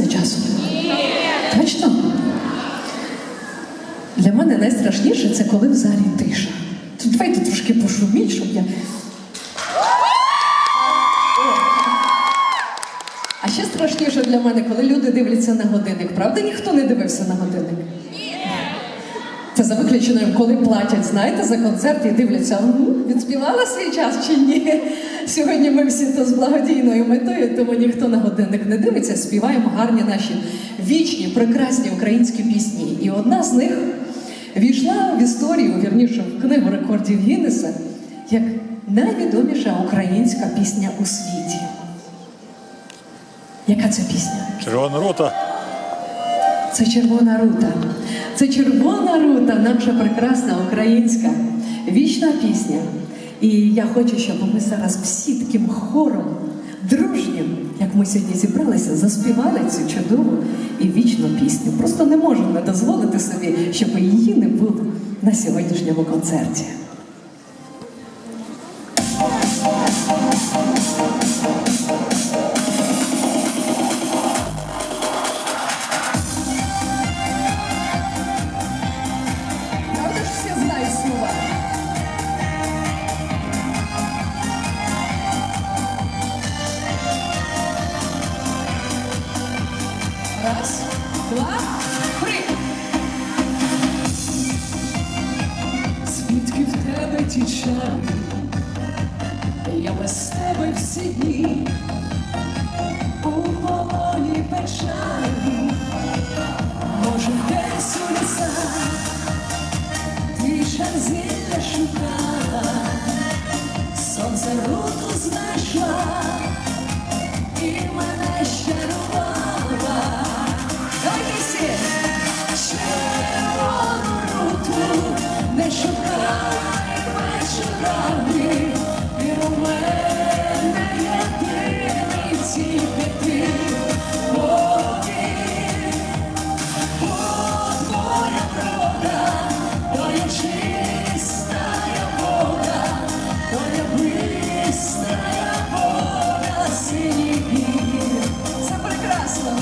часу? Точно? Для мене найстрашніше це коли в залі тиша. То давайте трошки пошуміть, щоб я. А ще страшніше для мене, коли люди дивляться на годинник. Правда, ніхто не дивився на годинник? Це за виключенням, коли платять, знаєте, за концерт і дивляться, «М, відспівала свій час чи ні. Сьогодні ми всі то з благодійною метою, тому ніхто на годинник не дивиться, співаємо гарні наші вічні, прекрасні українські пісні. І одна з них війшла в історію, вірніше, в книгу рекордів Гіннеса, як найвідоміша українська пісня у світі. Яка це пісня? Червона рота. Це червона рута. Це червона рута, наша прекрасна українська вічна пісня. І я хочу, щоб ми зараз всі таким хором, дружнім, як ми сьогодні зібралися, заспівали цю чудову і вічну пісню. Просто не можемо дозволити собі, щоб її не було на сьогоднішньому концерті. Не шукай вечорами, і у мене єдиний тільки ти. Повір, твоя правда, твоя чистая вода, твоя быстрая вода синіх гір. Це прекрасно.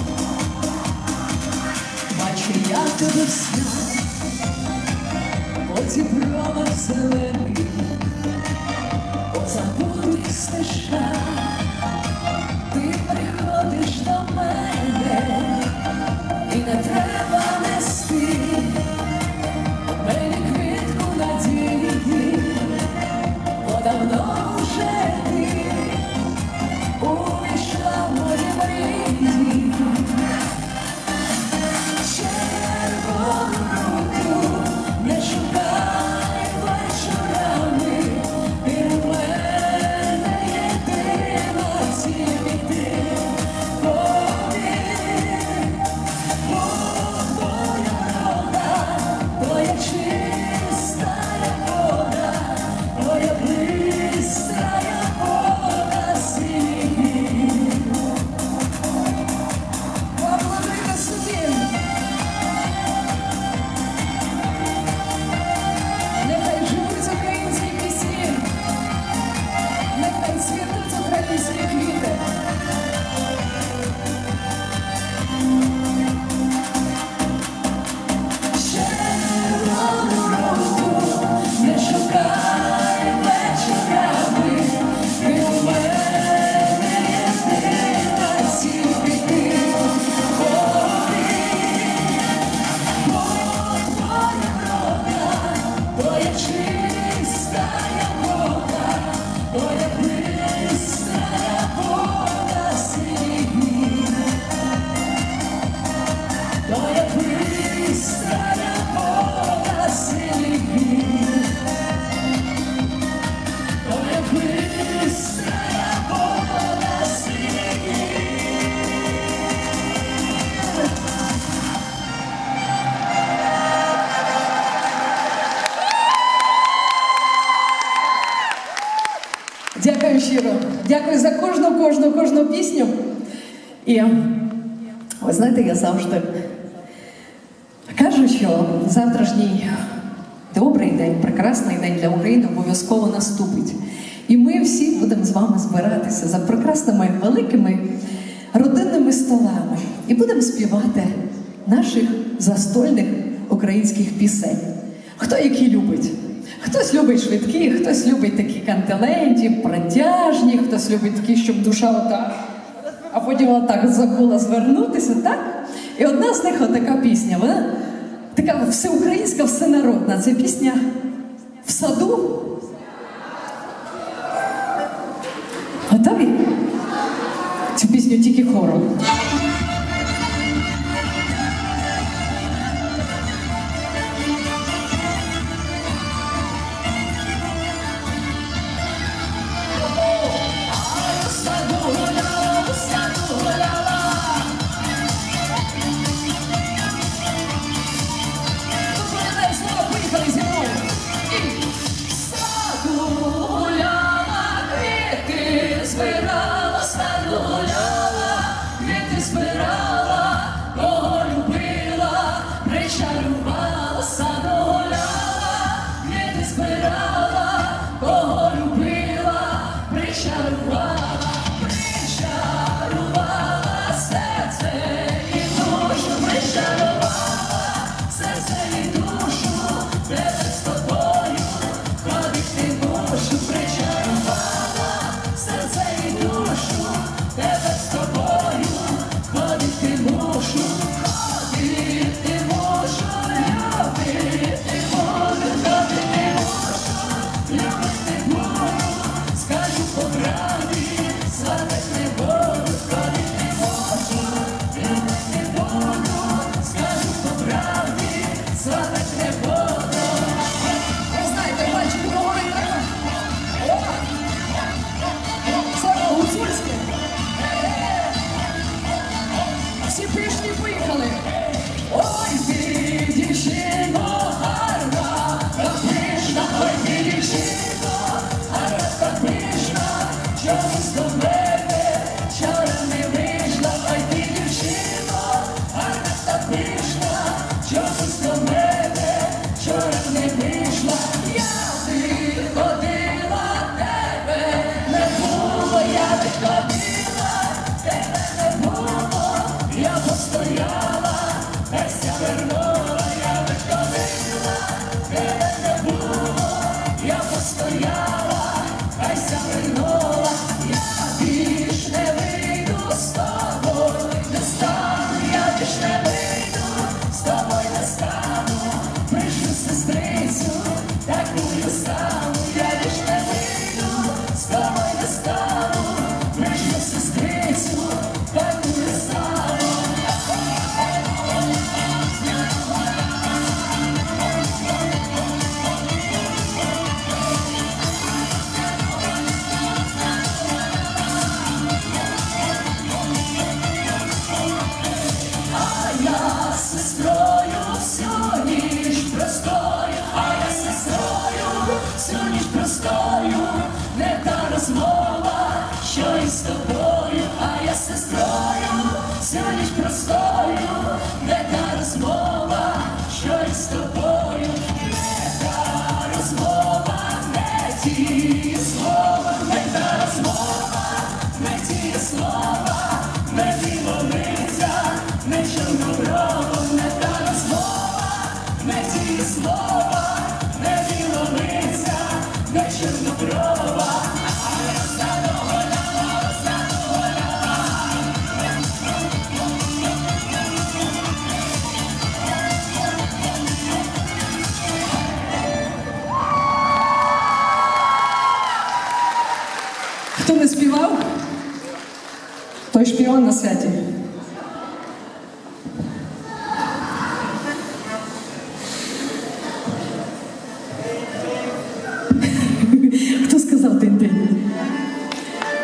Бачу я зелених, по забутих стежках, ти приходиш до мене. І не треба кожну кожну пісню. І ви знаєте, я завжди кажу, що завтрашній добрий день, прекрасний день для України обов'язково наступить. І ми всі будемо з вами збиратися за прекрасними великими родинними столами і будемо співати наших застольних українських пісень. Хто які любить? Хтось любить швидкі, хтось любить такі кантеленті, протяжні, хтось любить такі, щоб душа отак, а потім отак захола звернутися, так? І одна з них отака пісня, вона така всеукраїнська, всенародна. Це пісня в саду. Готові? Цю пісню тільки хором. shall rise.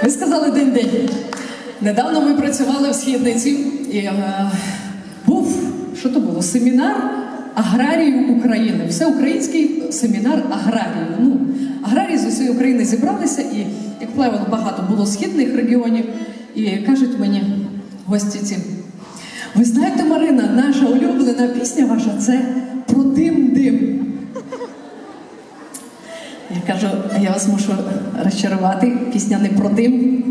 Ви сказали день-день. Недавно ми працювали в східниці і е, був що то було семінар Аграрії України. Всеукраїнський семінар Аграрії. Ну, аграрії з усієї України зібралися, і як плевел багато було східних регіонів. І кажуть мені гості ці, ви знаєте, Марина, наша улюблена пісня ваша це про дим-дим. Я кажу, я вас мушу розчарувати. Пісня не про дим.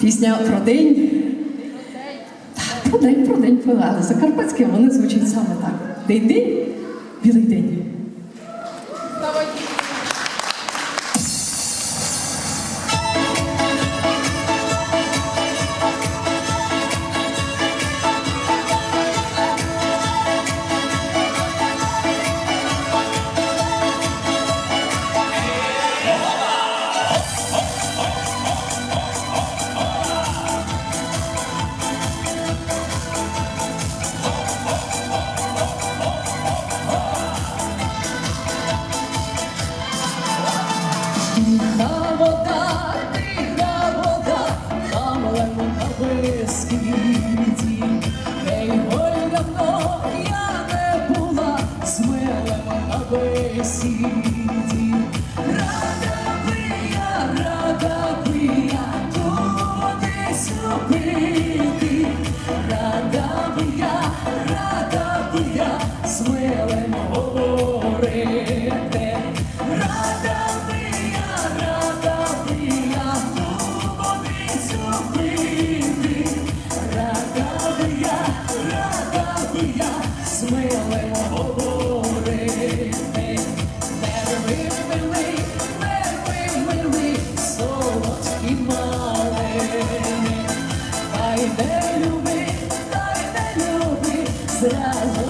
Пісня про день. Про день, про день, але Закарпатське вони звучать саме так. День-день. світі, де й я не була, з милим на.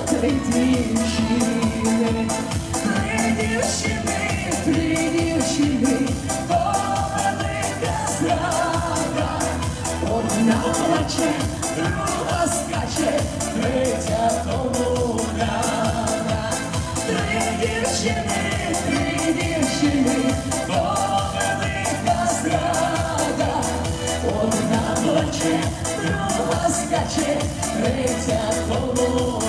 серед твій плаче, риця коло.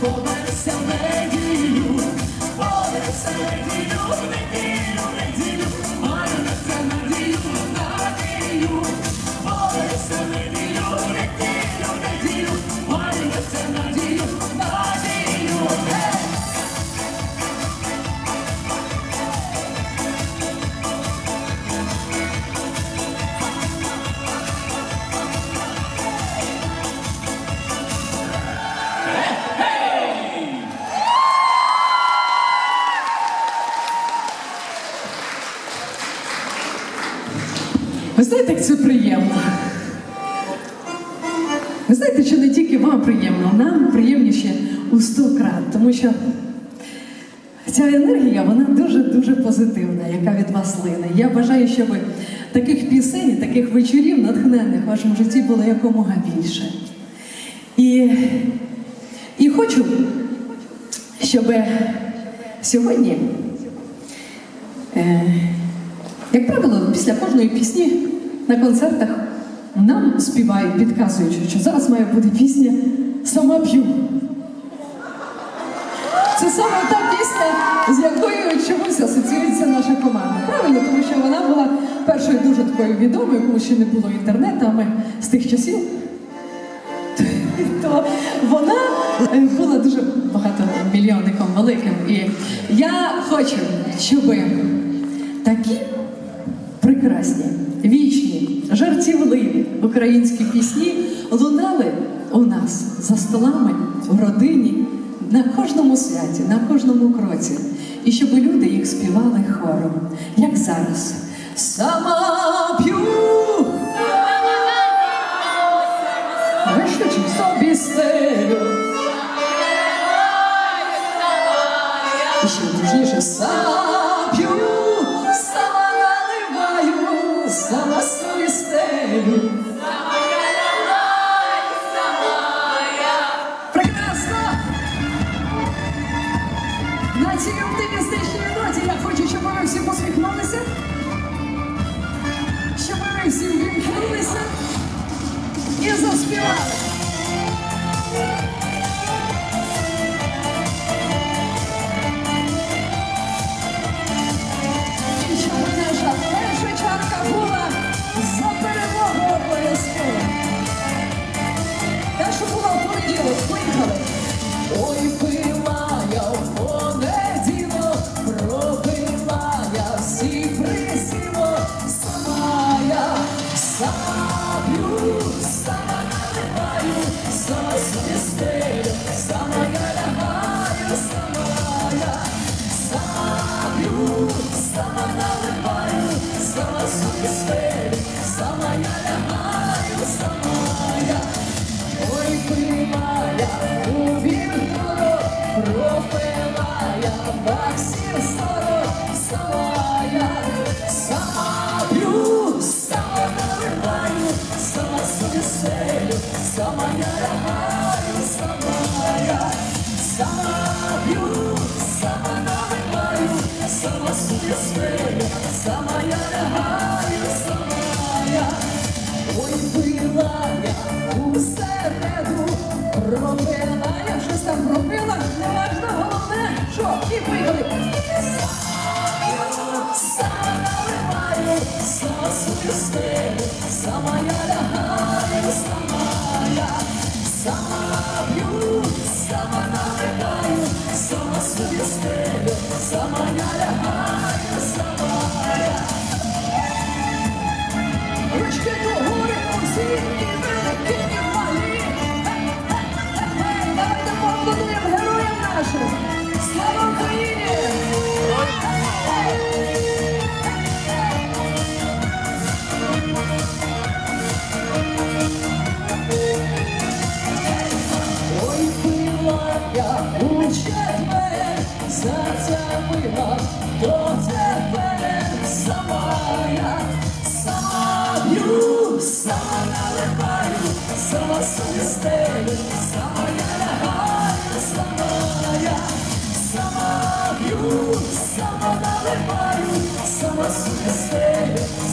Понесе неділю, понесе неділю, неділю, неділю. Як це приємно? Ви знаєте, що не тільки вам приємно, нам приємніше у сто крат, тому що ця енергія, вона дуже-дуже позитивна, яка від вас лине. Я бажаю, щоб таких пісень, таких вечорів натхненних в вашому житті було якомога більше. І, і хочу, щоб сьогодні, е, як правило, після кожної пісні на концертах нам співають, підказуючи, що зараз має бути пісня Сама п'ю. Це саме та пісня, з якою чомусь асоціюється наша команда. Правильно, тому що вона була першою дуже такою відомою, тому що не було інтернету, а ми з тих часів. То вона е, була дуже багатомільйонником великим. І я хочу, щоб такі прекрасні, українські пісні лунали у нас за столами, в родині, на кожному святі, на кожному кроці. І щоб люди їх співали хором, як зараз. Сама п'ю. Вишучим собі стелю. І ще дружніше сама п'ю, сама наливаю, сама собі стелю. Оптимістичній ноті я хочу, щоб ви всі посміхнулися, щоб ви всі вімкнулися і заспівали. Собі стелю, сама я лягаю, сама я. Ой, пила у вівторок, пропила я баксір сорок, сама я, п'ю, сама наливаю, сама собі сама я лягаю, сама я, сама п'ю, сама наливаю, сама собі сама я лягаю, пила я. У середу, я щось там пробила, не важно, головне, що і поїхали. Сама наливаю, собі стелю, сама я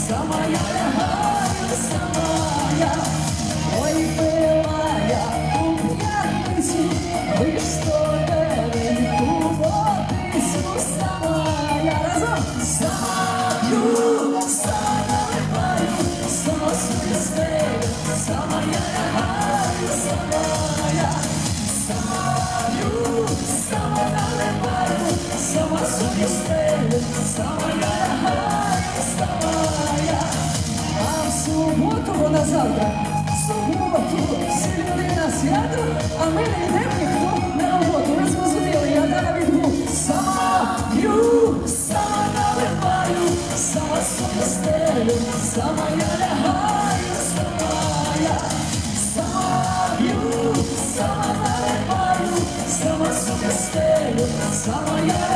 сама я лягаю, сама я, завтра. Сумно тут всі люди на свято, а ми не йдемо ніхто на роботу. Ви зрозуміли, я дала відгук. Сама п'ю, сама наливаю, сама собі стелю, сама я лягаю, сама я, сама п'ю, сама наливаю, сама собі стелю, сама я лягаю.